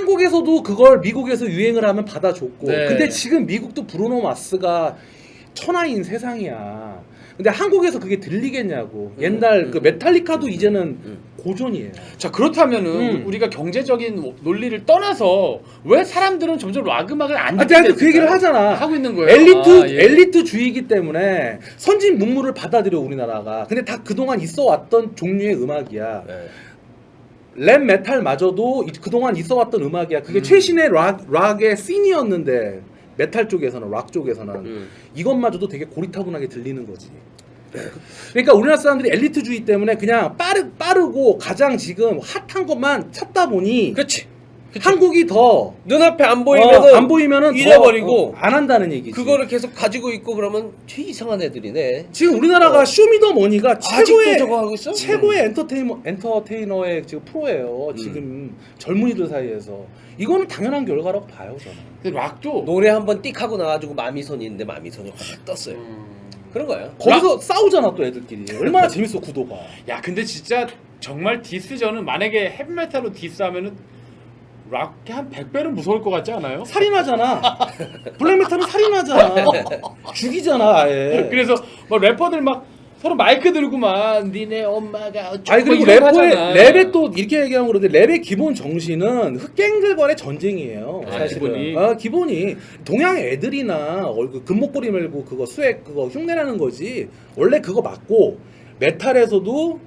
한국에서도 그걸 미국에서 유행을 하면 받아줬고 네. 근데 지금 미국도 브루노 마스가 천하인 세상이야. 근데 한국에서 그게 들리겠냐고. 옛날 음, 그 음, 메탈리카도 음, 이제는 음. 고전이에요. 자 그렇다면은 음. 우리가 경제적인 논리를 떠나서 왜 사람들은 점점 락 음악을 안 아, 듣게 내가 그 얘기를 됐을까요? 하잖아. 하고 있는 거예요. 엘리트 아, 예. 엘리트 주의이기 때문에 선진 문물을 받아들여 우리나라가. 근데 다 그동안 있어 왔던 종류의 음악이야. 네. 랩 메탈마저도 이- 그동안 있어 왔던 음악이야. 그게 음. 최신의 락 락의 씬이었는데 메탈 쪽에서는 락 쪽에서는 음. 이것마저도 되게 고리타분하게 들리는 거지. 그러니까 우리나라 사람들이 엘리트주의 때문에 그냥 빠르 빠르고 가장 지금 핫한 것만 찾다 보니 그렇지. 한국이 더 눈앞에 안 어, 보이면은 안 보이면은 더, 잃어버리고 어, 안 한다는 얘기지. 그거를 계속 가지고 있고 그러면 제 이상한 애들이네. 지금 우리나라가 어. 쇼미더머니가 최고의 저거 하고 있어? 최고의 엔터테이너 엔터테이너의 지금 프로예요. 지금 젊은이들 사이에서 이거는 당연한 결과라고 봐요 저는. 근데 락도 노래 한번 띡 하고 나와가지고 마미손이 있는데 마미손이 확 떴어요. 음. 그런 거예요. 거기서 싸우잖아 또 애들끼리. 얼마나 재밌어 구도가. 야 근데 진짜 정말 디스전은 만약에 헤비메탈로 디스하면은 락이 한 100배는 무서울 것 같지 않아요? 살인하잖아. 블랙메탈은 살인하잖아. 죽이잖아 아예. 그래서 뭐 래퍼들 막 서로 마이크 들고만 니네 엄마가 어쩌고 아니 그리고 뭐 이런 거 래퍼의 하잖아. 랩의 또 이렇게 얘기하면 그런데 랩의 기본 정신은 흑갱들 간의 전쟁이에요. 아, 사실은. 기본이? 아, 기본이 동양 애들이나 얼굴 금목걸이 mel고 그거 수액 그거 흉내내는 거지. 원래 그거 맞고 메탈에서도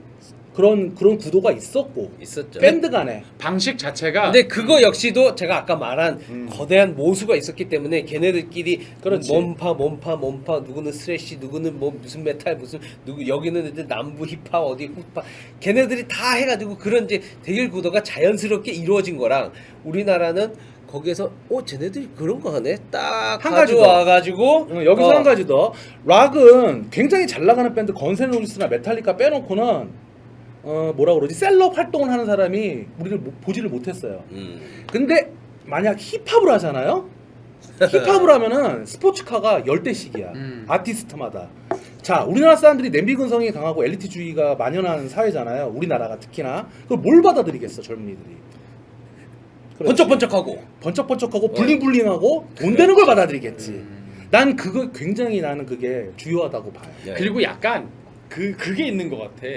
그런 그런 구도가 있었고 있었죠. 밴드 간에 방식 자체가 근데 그거 역시도 제가 아까 말한 음. 거대한 모수가 있었기 때문에 걔네들끼리 그렇지. 몸파 몸파 몸파 누구는 스레시 누구는 뭐 무슨 메탈 무슨 누구 여기는 이제 남부 힙합 어디 힙합 걔네들이 다 해가지고 그런 이제 대결 구도가 자연스럽게 이루어진 거랑 우리나라는 거기에서 어 쟤네들이 그런 거 하네 딱한 가지 더. 가져와가지고 어, 여기서 어, 한 가지 더 락은 굉장히 잘 나가는 밴드 건센 로지스나 메탈리카 빼놓고는 어 뭐라 그러지 셀럽 활동을 하는 사람이 우리를 못- 보지를 못했어요. 음. 근데 만약 힙합을 하잖아요. 힙합을 하면은 스포츠카가 열대씩이야. 음. 아티스트마다. 자, 우리나라 사람들이 냄비 근성이 강하고 엘리트주의가 만연한 사회잖아요. 우리나라가 특히나. 그걸 뭘 받아들이겠어, 젊은이들이. 그렇지. 번쩍번쩍하고 번쩍번쩍하고 블링블링하고 돈 되는 걸 받아들이겠지. 난 그거 굉장히 나는 그게 주요하다고 봐요. 예. 그리고 약간 그 그게 있는 것 같아.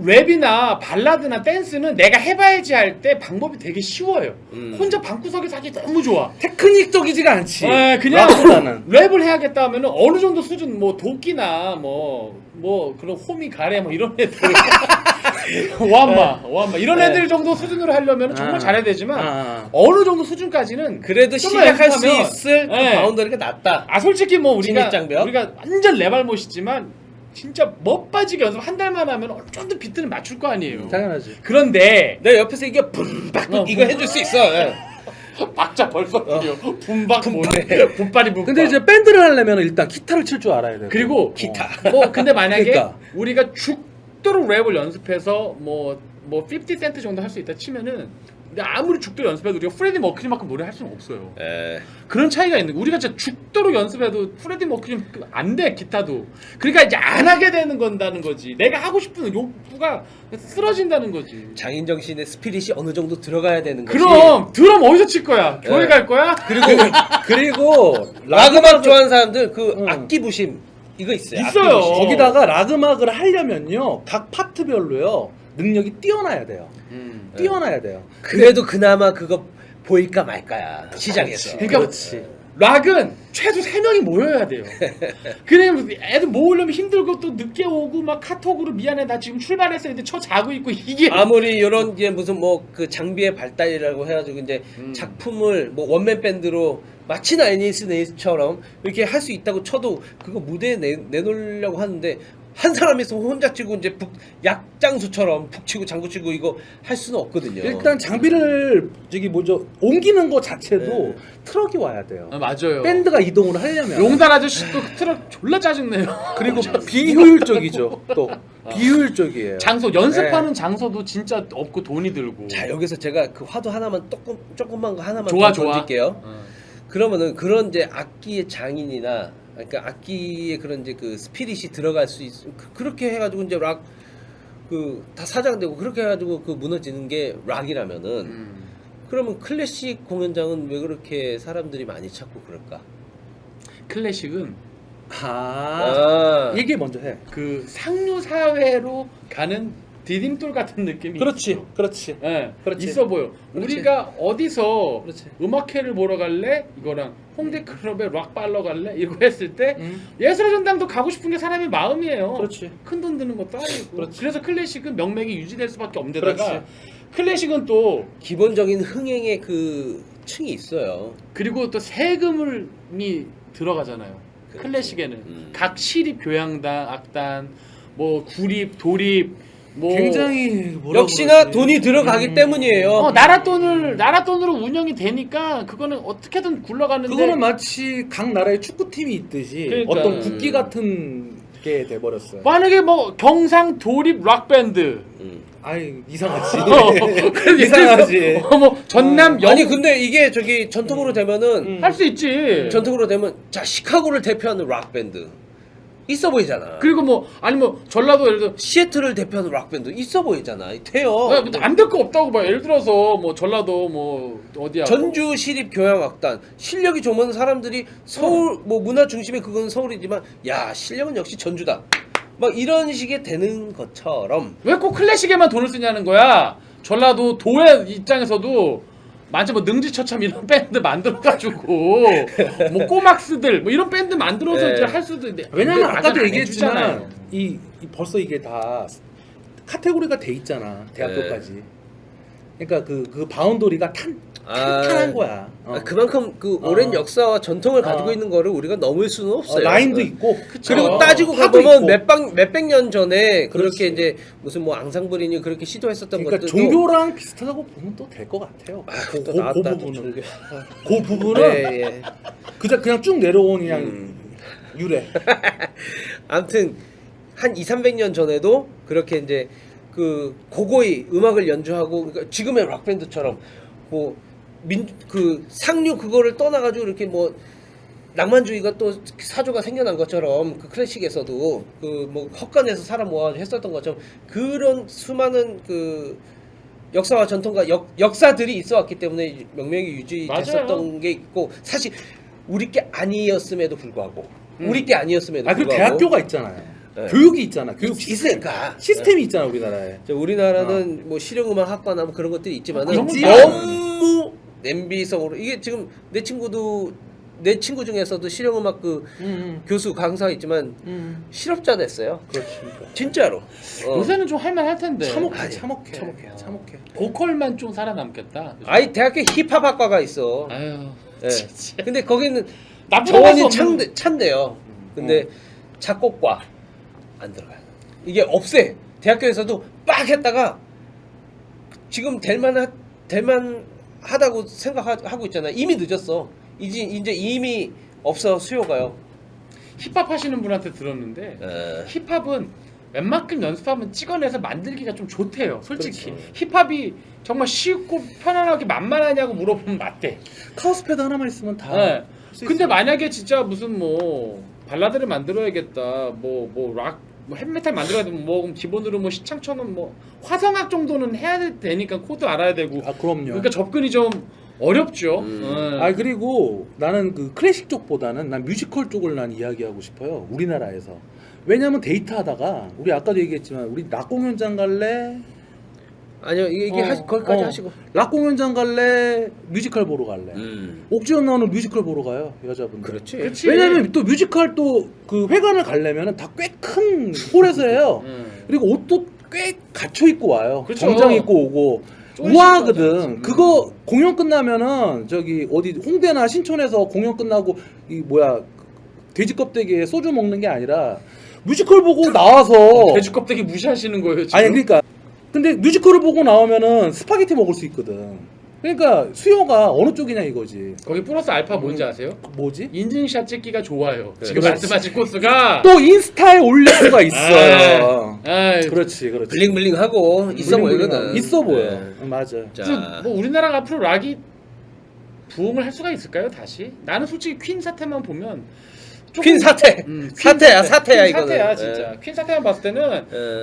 랩이나 발라드나 댄스는 내가 해봐야지 할 때 방법이 되게 쉬워요. 음. 혼자 방구석에서 하기 너무 좋아. 테크닉적이지가 않지. 네, 그냥 락보다는. 랩을 해야겠다 하면은 어느 정도 수준 뭐 도끼나 뭐 뭐 그런 호미 가래 뭐 이런 애들 와마 와마 이런 네. 애들 정도 수준으로 하려면 정말 아. 잘해야 되지만 아. 어느 정도 수준까지는 그래도 좀만 시작할 수 연습하면, 있을 그 네. 바운더리가 낮다 아 솔직히 뭐 우리가 진입장벽? 우리가 완전 레발못이지만 진짜 멋빠지게 연습 한 달만 하면 어느 정도 비트는 맞출 거 아니에요. 당연하지. 그런데 내가 옆에서 이게 붐박 어, 이거 해줄 수 있어 예. 박자 벌써 들려 분박 뭐네 분발이 분발. 근데 이제 밴드를 하려면 일단 기타를 칠 줄 알아야 돼. 그리고 기타. 뭐 근데 만약에 그러니까. 우리가 죽도록 랩을 연습해서 뭐 뭐 50센트 정도 할 수 있다 치면은 근데 아무리 죽도록 연습해도 우리가 프레디 머큐리만큼 노래 할 수는 없어요. 예. 그런 차이가 있는 거. 우리가 진짜 죽도록 연습해도 프레디 머큐리 안돼 기타도. 그러니까 이제 안 하게 되는 건다는 거지. 내가 하고 싶은 욕구가 쓰러진다는 거지. 장인 정신의 스피릿이 어느 정도 들어가야 되는 거지. 그럼 드럼 어디서 칠 거야? 교회 네. 갈 거야? 그리고 그리고 락 음악 좋아하는 사람들 그 응. 악기 부심 이거 있어요. 있어요. 악기 부심. 거기다가 락 음악을 하려면요 각 파트별로요 능력이 뛰어나야 돼요. 음. 뛰어나야 돼요. 그래도 그나마 그거 보일까 말까야 시장에서. 그러니까 그렇지. 락은 최소 3명이 모여야 돼요. 그냥 애들 모으려면 힘들고 또 늦게 오고 막 카톡으로 미안해 나 지금 출발했어 근데 쳐 자고 있고 이게 아무리 이런 게 무슨 뭐 그 장비의 발달이라고 해가지고 이제 음. 작품을 뭐 원맨 밴드로 마치나 애니스 네이처럼 이렇게 할 수 있다고 쳐도 그거 무대에 내, 내놓으려고 하는데 한 사람이서 혼자 치고 이제 북, 약장수처럼 북치고 장구치고 이거 할 수는 없거든요. 일단 장비를 저기 뭐죠 옮기는 거 자체도 네. 트럭이 와야 돼요. 아, 맞아요. 밴드가 이동을 하려면 용단 아저씨 또 트럭 졸라 짜증내요. 그리고 비효율적이죠. 또 비효율적이에요. 장소 연습하는 장소도 진짜 없고 돈이 들고. 자 여기서 제가 그 화도 하나만 조금 조금만 거 하나만 좋아, 더 좋아. 던질게요. 어. 그러면은 그런 이제 악기의 장인이나 그러니까 악기의 그런 이제 그 스피릿이 들어갈 수 있. 그, 그렇게 해가지고 이제 락 그 다 사장되고 그렇게 해가지고 그 무너지는 게 락이라면은 음. 그러면 클래식 공연장은 왜 그렇게 사람들이 많이 찾고 그럴까? 클래식은 아, 아, 얘기 먼저 해. 그 상류 사회로 가는 디딤돌 같은 느낌이 그렇지, 있어. 그렇지. 예, 그렇지. 있어 보여. 그렇지. 우리가 어디서 그렇지. 음악회를 보러 갈래? 이거랑 홍대 클럽에 락 발러 갈래? 이거 했을 때 음. 예술의 전당도 가고 싶은 게 사람의 마음이에요. 그렇지. 큰 돈 드는 것도 아니고. 그렇지. 그래서 클래식은 명맥이 유지될 수밖에 없는데다가. 클래식은 또 기본적인 흥행의 그 층이 있어요. 그리고 또 세금이 들어가잖아요. 그렇지. 클래식에는 음. 각 시립 교향단, 악단, 뭐 구립, 도립, 뭐 굉장히 뭐라 역시나 그러지? 돈이 들어가기 음. 때문이에요. 어, 나라 돈을 나라 돈으로 운영이 되니까 그거는 어떻게든 굴러가는데 그거는 마치 각 나라의 축구팀이 있듯이 그러니까. 어떤 국기 같은 게 돼버렸어요. 만약에 뭐 경상 도립 락 밴드 음. 아이 이상하지. 그래서 이상하지. 어, 뭐 전남 영 아니 근데 이게 저기 전통으로 되면은 음. 할수 있지. 전통으로 되면 자 시카고를 대표하는 락 밴드 있어 보이잖아. 그리고 뭐 아니 뭐 전라도 예를 들어 시애틀을 대표하는 락 밴드 있어 보이잖아. 돼요. 안될 거 없다고 봐. 예를 들어서 뭐 전라도 뭐 어디야? 전주 시립 교향악단 실력이 좋은 사람들이 서울 뭐 문화 중심의 그건 서울이지만 야 실력은 역시 전주다. 막 이런 식의 되는 것처럼 왜 꼭 클래식에만 돈을 쓰냐는 거야. 전라도 도의 입장에서도 만약 뭐 능지처참 이런 밴드 만들어가지고 뭐 꼬막스들 뭐 이런 밴드 만들어서 네. 이제 할 수도 있는데 왜냐면 아까도 안 얘기했지만 해주잖아요. 이, 이 벌써 이게 다 카테고리가 돼 있잖아 대학교까지. 그러니까 그 그 바운더리가 탄 탄탄한 거야. 어. 아, 그만큼 그 오랜 어. 역사와 전통을 가지고 어. 있는 거를 우리가 넘을 수는 어, 없어요. 라인도 어. 있고 그리고 어, 따지고 가보면. 몇백 몇백 년 전에 그렇게 그렇지. 이제 무슨 뭐 앙상블이니 그렇게 시도했었던 그러니까 것들도 종교랑 비슷하다고 보면 또 될 것 같아요. 아, 그, 또 그, 나왔다, 그또 부분은 종교. 그 부분은 예, 예. 그냥 그냥 쭉 내려온 그냥 음. 유래. 아무튼 한 2, 300년 전에도 그렇게 이제 그 고고히 음악을 연주하고 그러니까 지금의 락 밴드처럼 뭐 민 그 상류 그거를 떠나 가지고 이렇게 뭐 낭만주의가 또 사조가 생겨난 것처럼 그 클래식에서도 그 뭐 헛간에서 사람 모아가지고 했었던 것처럼 그런 수많은 그 역사와 전통과 역, 역사들이 있어 왔기 때문에 명맥이 유지됐었던 맞아요. 게 있고 사실 우리 게 아니었음에도 불구하고 음. 우리 게 아니었음에도 아그 불구하고 대학교가 있잖아요. 네. 교육이 있잖아. 교육 있- 시스템. 있으니까. 시스템이 있잖아 우리나라에. 저 우리나라는 뭐 실용음악 학과나 뭐 그런 것들이 있지만은 그런 건 너무 냄비성으로 이게 지금 내 친구도 내 친구 중에서도 실용음악 그 음, 교수 강사 있지만 음. 실업자 됐어요. 그렇지. 진짜로. 어. 요새는 좀 할만할 텐데. 참혹해, 아니, 참혹해, 참혹해. 참혹해. 보컬만 좀 살아남겠다. 아이 대학교 힙합 학과가 있어. 아유. 예. 진짜. 근데 거기는 나쁘다고 할수 정원이 없는- 찬대, 찬대요. 근데 작곡과 안 들어가요. 이게 없애. 대학교에서도 빡 했다가 지금 될만 될만 하다고 생각하고 있잖아. 이미 늦었어. 이제 이제 이미 없어 수요가요. 힙합 하시는 분한테 들었는데 에. 힙합은 웬만큼 연습하면 찍어내서 만들기가 좀 좋대요. 솔직히 그렇죠. 힙합이 정말 쉽고 편안하게 만만하냐고 물어보면 맞대. 카우스패드 하나만 있으면 다. 네. 할수 근데 있어요. 만약에 진짜 무슨 뭐 발라드를 만들어야겠다, 뭐 뭐 락, 뭐 만들어야 되면 뭐 기본으로 뭐 시창처럼 뭐 화성악 정도는 해야 되니까 코드 알아야 되고. 아 그럼요. 그러니까 접근이 좀 어렵죠. 음. 예. 아 그리고 나는 그 클래식 쪽보다는 난 뮤지컬 쪽을 난 이야기하고 싶어요. 우리나라에서. 왜냐면 데이트 하다가 우리 아까도 얘기했지만 우리 락 공연장 갈래? 아니요 이게, 이게 어, 하, 거기까지 어. 하시고. 락 공연장 갈래? 뮤지컬 보러 갈래? 음. 옥지연 나오는 뮤지컬 보러 가요 여자분들. 그렇지. 그렇지. 왜냐면 또 뮤지컬 또 그 회관을 가려면 다 꽤 큰 홀에서 해요. 음. 그리고 옷도 꽤 갖춰 입고 와요. 그렇죠. 정장 입고 오고. 우아하거든. 음. 그거 공연 끝나면은 저기 어디 홍대나 신촌에서 공연 끝나고 이 뭐야 돼지 껍데기에 소주 먹는 게 아니라 뮤지컬 보고 나와서 돼지 껍데기 무시하시는 거예요 지금? 아니 그러니까 근데 뮤지컬을 보고 나오면은 스파게티 먹을 수 있거든. 그러니까 수요가 어느 쪽이냐 이거지. 거기 플러스 알파 뭔지 아세요? 뭐지? 인증샷 찍기가 좋아요. 지금 그렇지. 말씀하신 코스가 또 인스타에 올릴 수가 있어요. 아이, 그렇지, 그렇지. 블링블링하고 있어 보이거든. 있어 보여. 네. 응, 맞아. 자, 뭐 우리나라가 앞으로 락이 부흥을 할 수가 있을까요? 다시? 나는 솔직히 퀸 사태만 보면 퀸 사태. 음, 퀸 사태야, 사태. 사태야, 퀸 이거는. 사태야 예. 진짜. 퀸 사태만 봤을 때는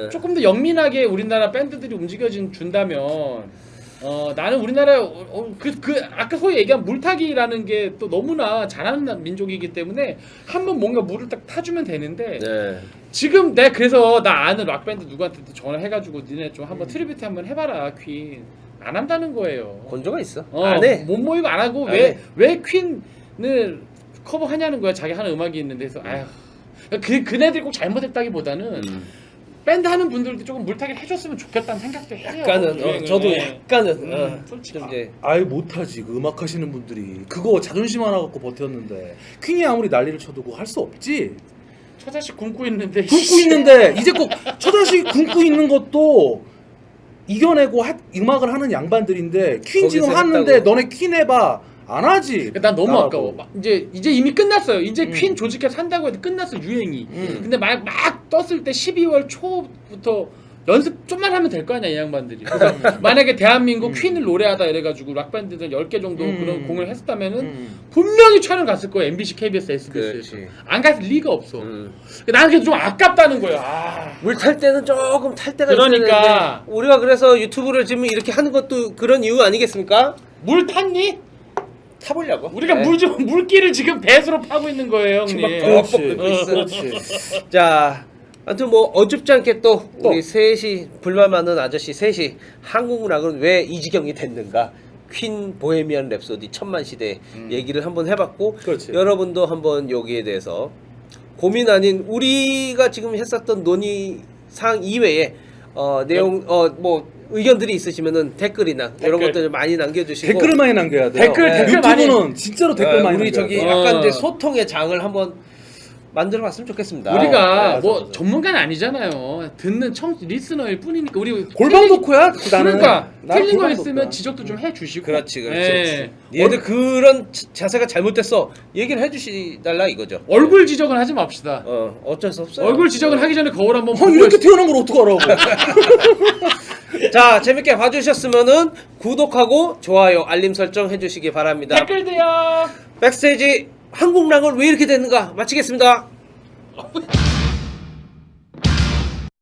에. 조금 더 영민하게 우리나라 밴드들이 움직여진 준다면 어 나는 우리나라 그그 아까 소위 얘기한 물타기라는 게 또 너무나 잘하는 민족이기 때문에 한번 뭔가 물을 딱 타주면 되는데 네. 지금 내가 그래서 나 아는 락 밴드 누구한테 전화해가지고 니네 좀 한번 트리뷰트 한번 해봐라 퀸 안 한다는 거예요. 건조가 있어. 어, 안 해. 못 모이고 안 하고 안 왜 해. 왜 퀸을 커버하냐는 거야. 자기 하는 음악이 있는데 그래서 아휴 그 그네들이 꼭 잘못했다기보다는 음. 밴드 하는 분들도 조금 물타기를 해줬으면 좋겠다는 생각도 해요. 약간은 어, 유행을. 저도 네. 약간은 음, 어, 솔직히. 좀 이제 아예 못하지 그 음악 하시는 분들이 그거 자존심 하나 갖고 버텼는데 퀸이 아무리 난리를 쳐도 그거 할 수 없지 처자식 굶고 있는데 굶고 있는데 이제 꼭 처자식 굶고 있는 것도 이겨내고 하- 음악을 하는 양반들인데 퀸 지금 거기서 하는데 했다고. 너네 퀸 해봐 안 하지 난 너무 나라도. 아까워. 막 이제 이제 이미 끝났어요. 이제 음. 퀸 조직해서 한다고 해도 끝났어 유행이. 음. 근데 막, 막 떴을 때 12월 초부터 연습 좀만 하면 될 거 아니야 이 양반들이. 그래서 만약에 대한민국 음. 퀸을 노래하다 이래가지고 락 밴드들 10개 정도 음. 그런 공을 했었다면은 음. 분명히 촬영 갔을 거야 MBC, KBS, SBS에서. 그렇지. 안 갔을 리가 없어. 음. 나는 그게 좀 아깝다는 거야. 아. 물 탈 때는 조금 탈 때가 그러니까. 있어야 되는데 우리가 그래서 유튜브를 지금 이렇게 하는 것도 그런 이유 아니겠습니까? 물 탔니? 타보려고. 우리가 네. 물 좀 물기를 지금 배수로 파고 있는 거예요, 형님. 지금 막 그렇지 뻑뻑 있어. 그렇지 자, 아무튼 뭐 어줍지 않게 또 또. 우리 셋이 불만 많은 아저씨 셋이 한국 락은 왜 이 지경이 됐는가? 퀸 보헤미안 랩소디 천만 시대 얘기를 한번 해봤고 그렇지. 여러분도 한번 여기에 대해서 고민 아닌 우리가 지금 했었던 논의 사항 이외에 어, 내용 어 뭐 의견들이 있으시면은 댓글이나 이런 댓글. 것들 많이 남겨주시고 댓글을 많이 남겨야 돼요 댓글, 네. 댓글 유튜브는 진짜로 댓글 어, 많이 우리 남겨야 저기 돼요. 약간 어. 이제 소통의 장을 한번 만들어봤으면 좋겠습니다. 우리가 네, 맞아, 뭐 맞아. 전문가는 아니잖아요. 듣는 청 리스너일 뿐이니까 우리 골방 틀린- 덕후야 나는 그러니까 나는 틀린 거 골방 있으면. 지적도 좀 해주시고. 그렇지, 그렇지. 예. 얘들 그런 자- 자세가 잘못됐어. 얘기를 해주시달라 이거죠. 얼굴 지적은 하지 맙시다. 어 어쩔 수 없어요. 얼굴 지적을 하기 전에 거울 한번 어, 보고 이렇게 태어난 걸 어떡하라고 자 재밌게 봐주셨으면은 구독하고 좋아요, 알림 설정 해주시기 바랍니다. 댓글도요. 백스테이지 한국락은 왜 이렇게 됐는가 마치겠습니다.